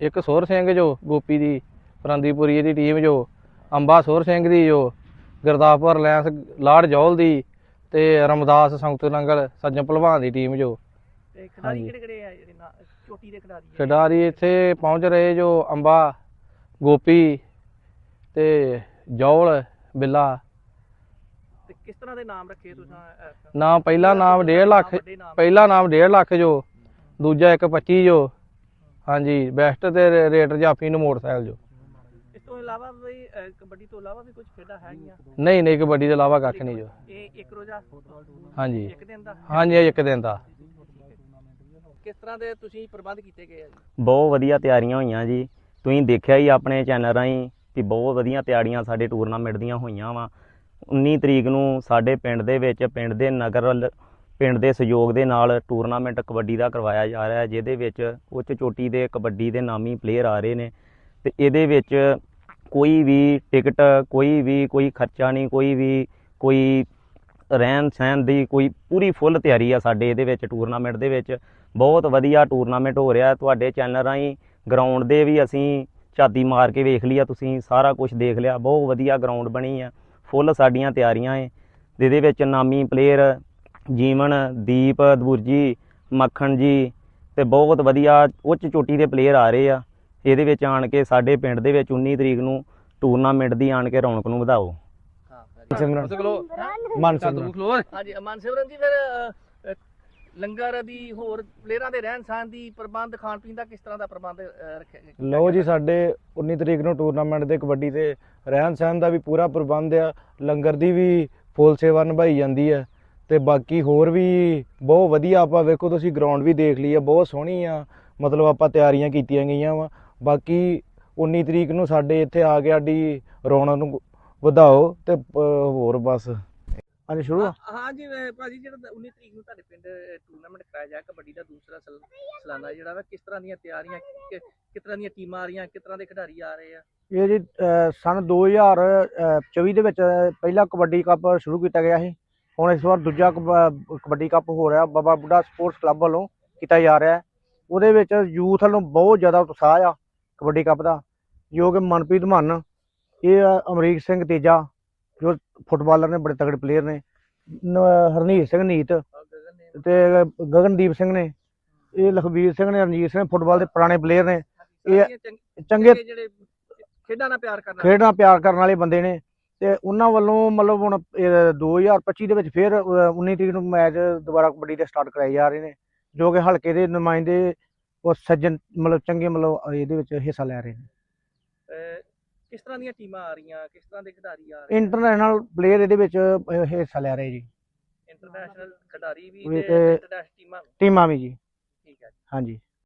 ਇੱਕ ਸੋਹਰ ਸਿੰਘ ਜੋ ਗੋਪੀ ਦੀ ਫਰੰਦੀਪੁਰੀ ਦੀ ਟੀਮ ਜੋ ਅੰਬਾ ਸੋਹਰ ਸਿੰਘ ਦੀ ਜੋ ਗੁਰਦਾਸਪੁਰ ਲੈਂਸ ਲਾੜ ਜੌਲ ਦੀ ਤੇ ਰਮਦਾਸ ਸੰਗਤ ਨੰਗਲ ਸੱਜਣ ਭਲਵਾਨ ਦੀ ਟੀਮ ਜੋ ਤੇ ਖਿਡਾਰੀ ਹਾਂਜੀ। ਕਿਹੜੇ ਕਿਹੜੇ ਆ ਜਿਹੜੇ ਨਾ ਚੋਟੀ ਦੇ ਖਿਡਾਰੀ ਆ? ਖਿਡਾਰੀ ਇੱਥੇ ਪਹੁੰਚ ਰਹੇ ਜੋ ਅੰਬਾ ਗੋਪੀ ਤੇ ਜੌਲ ਬਿੱਲਾ ਤੇ ਕਿਸ ਤਰ੍ਹਾਂ ਦੇ ਨਾਮ ਰੱਖੇ ਤੁਸੀਂ ਨਾਮ ਪਹਿਲਾ ਨਾਮ 1.5 ਲੱਖ। ਪਹਿਲਾ ਨਾਮ 1.5 ਲੱਖ ਜੋ ਦੂਜਾ 1.25 ਜੋ ਹਾਂਜੀ ਬੈਸਟ ਤੇ ਰੇ- ਰੇਟਰ ਜਾਫੀ ਨੂੰ ਮੋਟਰਸਾਈਕਲ ਜੋ। ਇਸ ਤੋਂ ਇਲਾਵਾ ਵੀ ਅਹ, ਕਬੱਡੀ ਤੋਂ ਇਲਾਵਾ ਵੀ ਕੁਝ ਖੇਡਾਂ ਹੈਗੀਆਂ? ਨਹੀਂ ਨਹੀਂ ਕਬੱਡੀ ਦੇ ਇਲਾਵਾ ਕੱਖ ਨਹੀਂ ਜੋ। ਇਹ ਇੱਕ ਰੋਜ਼ਾ? ਹਾਂਜੀ। ਇੱਕ ਦਿਨ ਦਾ? ਹਾਂਜੀ ਇਹ ਇੱਕ ਦਿਨ ਦਾ। ਕਿਸ ਤਰ੍ਹਾਂ ਦੇ ਤੁਸੀਂ ਪ੍ਰਬੰਧ ਕੀਤੇ ਗਏ ਆ ਜੀ? ਬਹੁਤ ਵਧੀਆ ਤਿਆਰੀਆਂ ਹੋਈਆਂ ਜੀ। ਤੁਸੀਂ ਦੇਖਿਆ ਹੀ ਆਪਣੇ ਚੈਨਲ ਰਾਹੀਂ ਕਿ ਬਹੁਤ ਵਧੀਆ ਤਿਆਰੀਆਂ ਸਾਡੇ ਟੂਰਨਾਮੈਂਟ ਦੀਆਂ ਹੋਈਆਂ ਵਾ। 19 ਤਰੀਕ ਨੂੰ ਸਾਡੇ ਪਿੰਡ ਦੇ ਵਿੱਚ ਪਿੰਡ ਦੇ ਨਗਰ ਵੱਲ- ਪਿੰਡ ਦੇ ਸਹਿਯੋਗ ਦੇ ਨਾਲ ਟੂਰਨਾਮੈਂਟ ਕਬੱਡੀ ਦਾ ਕਰਵਾਇਆ ਜਾ ਰਿਹਾ ਹੈ, ਜਿਹਦੇ ਵਿੱਚ ਉੱਚ ਚੋਟੀ ਦੇ ਕਬੱਡੀ ਦੇ ਨਾਮੀ ਪਲੇਅਰ ਆ ਰਹੇ ਨੇ ਤੇ ਇਹਦੇ ਵਿੱਚ ਕੋਈ ਵੀ ਟਿਕਟ ਕੋਈ ਵੀ, ਕੋਈ ਖਰਚਾ ਨਹੀਂ, ਕੋਈ ਵੀ, ਕੋਈ ਰਹਿਣ ਸਹਿਣ ਦੀ ਕੋਈ ਪੂਰੀ ਫੁੱਲ ਤਿਆਰੀ ਆ ਸਾਡੇ ਇਹਦੇ ਵਿੱਚ ਟੂਰਨਾਮੈਂਟ ਦੇ ਵਿੱਚ। ਬਹੁਤ ਵਧੀਆ ਟੂਰਨਾਮੈਂਟ ਹੋ ਰਿਹਾ, ਤੁਹਾਡੇ ਚੈਨਲ ਰਾਹੀਂ ਗਰਾਊਂਡ ਦੇ ਵੀ ਅਸੀਂ ਝਾਤੀ ਮਾਰ ਕੇ ਵੇਖ ਲਿਆ ਤੁਸੀਂ ਸਾਰਾ ਕੁਝ ਦੇਖ ਲਿਆ, ਬਹੁਤ ਵਧੀਆ ਗਰਾਊਂਡ ਬਣੀ ਆ ਫੁੱਲ ਸਾਡੀਆਂ ਤਿਆਰੀਆਂ ਏ। ਜਿਹਦੇ ਵਿੱਚ ਨਾਮੀ ਪਲੇਅਰ ਜੀਵਨ ਦੀਪ ਦਬੁਰਜੀ ਮੱਖਣ ਜੀ ਤੇ ਬਹੁਤ ਵਧੀਆ ਉੱਚ ਚੋਟੀ ਦੇ ਪਲੇਅਰ ਆ ਰਹੇ ਆ। ਇਹਦੇ ਵਿੱਚ ਆਣ ਕੇ ਸਾਡੇ ਪਿੰਡ ਦੇ ਵਿੱਚ 19 ਤਰੀਕ ਨੂੰ ਟੂਰਨਾਮੈਂਟ ਦੀ ਆਣ ਕੇ ਰੌਣਕ ਨੂੰ ਵਧਾਓ। ਹਾਂ ਸਿਮਰਨ ਹਾਂਜੀ ਜੀ ਫਿਰ ਲੰਗਰ ਦੀ ਹੋਰ ਪਲੇਅਰਾਂ ਦੇ ਰਹਿਣ ਸਹਿਣ ਦੀ ਪ੍ਰਬੰਧ ਖਾਣ ਪੀਣ ਦਾ ਕਿਸ ਤਰ੍ਹਾਂ ਦਾ ਪ੍ਰਬੰਧ ਅਹ, ਰੱਖਿਆ ਗਿਆ? ਲਓ ਜੀ ਸਾਡੇ 19 ਤਰੀਕ ਨੂੰ ਟੂਰਨਾਮੈਂਟ ਦੇ ਕਬੱਡੀ ਤੇ ਰਹਿਣ ਸਹਿਣ ਦਾ ਵੀ ਪੂਰਾ ਪ੍ਰਬੰਧ ਆ। ਲੰਗਰ ਦੀ ਵੀ ਫੁੱਲ ਸੇਵਾ ਨਿਭਾਈ ਜਾਂਦੀ ਹੈ ਤੇ ਬਾਕੀ ਹੋਰ ਵੀ ਬਹੁਤ ਵਧੀਆ ਆਪਾਂ ਵੇਖੋ ਤੁਸੀਂ ਗਰਾਊਂਡ ਵੀ ਦੇਖ ਲਈ ਆ ਬਹੁਤ ਸੋਹਣੀ ਆ। ਮਤਲਬ ਆਪਾਂ ਤਿਆਰੀਆਂ ਕੀਤੀਆਂ ਗਈਆਂ ਵਾ। ਬਾਕੀ 19 ਤਰੀਕ ਨੂੰ ਸਾਡੇ ਇੱਥੇ ਆ ਕੇ ਸਾਡੀ ਰੌਣਕ ਨੂੰ ਵਧਾਓ ਤੇ ਹੋਰ ਬਸ। ਹਾਂਜੀ ਸ਼ੁਰੂ ਹਾਂ ਜੀ ਭਾਜੀ ਜਿਹੜਾ 19 ਤਰੀਕ ਨੂੰ ਤੁਹਾਡੇ ਪਿੰਡ ਟੂਰਨਾਮੈਂਟ ਕਰਾਇਆ ਜਾ ਕਬੱਡੀ ਦਾ ਦੂਸਰਾ ਸਲ- ਸਾਲਾਨਾ ਜਿਹੜਾ ਵਾ ਕਿਸ ਤਰ੍ਹਾਂ ਦੀਆਂ ਤਿਆਰੀਆਂ ਕਿਸ ਤਰ੍ਹਾਂ ਦੀਆਂ ਟੀਮਾਂ ਆ ਰਹੀਆਂ ਕਿਸ ਤਰ੍ਹਾਂ ਦੇ ਖਿਡਾਰੀ ਆ ਰਹੇ ਆ? ਇਹ ਜੀ ਸਨ 2024 ਦੇ ਵਿੱਚ ਪਹਿਲਾ ਕਬੱਡੀ ਕੱਪ ਸ਼ੁਰੂ ਕੀਤਾ ਗਿਆ ਸੀ। ਹੁਣ ਇਸ ਵਾਰ ਦੂਜਾ ਕਬ- ਕਬੱਡੀ ਕੱਪ ਹੋ ਰਿਹਾ ਬਾਬਾ ਬੁੱਢਾ ਸਪੋਰਟਸ ਕਲੱਬ ਵੱਲੋਂ ਕੀਤਾ ਜਾ ਰਿਹਾ ਉਹਦੇ ਵਿੱਚ ਯੂਥ ਵੱਲੋਂ ਬਹੁਤ ਜ਼ਿਆਦਾ ਉਤਸ਼ਾਹ ਆ ਕਬੱਡੀ ਕੱਪ ਦਾ ਜੋ ਕਿ ਮਨਪ੍ਰੀਤ ਮਨ ਇਹ ਅਮਰੀਕ ਸਿੰਘ ਤੇਜਾ ਜੋ ਫੁੱਟਬਾਲਰ ਨੇ ਬੜੇ ਤਗੜੇ ਪਲੇਅਰ ਨੇ ਹਰਨੀਤ ਸਿੰਘ ਨੀਤ ਤੇ ਗਗਨਦੀਪ ਸਿੰਘ ਨੇ ਇਹ ਲਖਬੀਰ ਸਿੰਘ ਨੇ ਰਣਜੀਤ ਸਿੰਘ ਫੁੱਟਬਾਲ ਦੇ ਪੁਰਾਣੇ ਪਲੇਅਰ ਨੇ ਇਹ ਚੰਗ- ਜਿਹੜੇ ਖੇਡਾਂ ਨਾਲ ਪਿਆਰ ਕਰਨ ਖੇਡ ਪਿਆਰ ਕਰਨ ਵਾਲੇ ਬੰਦੇ ਨੇ। ਤੇ ਉਹਨਾਂ ਵੱਲੋਂ ਮਤਲਬ ਹੁਣ ਇਹ 2025 ਦੇ ਵਿੱਚ ਫਿਰ ਅਹ, 19 ਤਰੀਕ ਨੂੰ ਮੈਚ ਦੁਬਾਰਾ ਕਬੱਡੀ ਦੇ ਸਟਾਰਟ ਕਰਾਏ ਜਾ ਰਹੇ ਨੇ ਜੋ ਕਿ ਹਲਕੇ ਦੇ ਨੁਮਾਇੰਦੇ ਉਹ ਸੱਜਣ ਮਤਲਬ ਚੰਗੇ ਮਤਲਬ ਇਹਦੇ ਵਿੱਚ ਹਿੱਸਾ ਲੈ ਰਹੇ ਨੇ। ਕਿਸ ਤਰ੍ਹਾਂ ਦੀਆਂ ਟੀਮਾਂ ਆ ਰਹੀਆਂ? ਕਿਸ ਤਰ੍ਹਾਂ ਦੇ ਖਿਡਾਰੀ ਆ ਰਹੇ ਇੰਟਰਨੈਸ਼ਨਲ ਪਲੇਅਰ ਇਹਦੇ ਵਿੱਚ ਹਿੱਸਾ ਲੈ ਰਹੇ ਜੀ। ਇੰਟਰਨੈਸ਼ਨਲ ਖਿਡਾਰੀ ਵੀ ਤੇ ਇੰਟਰਨੈਸ਼ਨਲ। ਟੀਮਾਂ ਵੀ। ਜੀ। ਠੀਕ ਹੈ ਹਾਂਜੀ।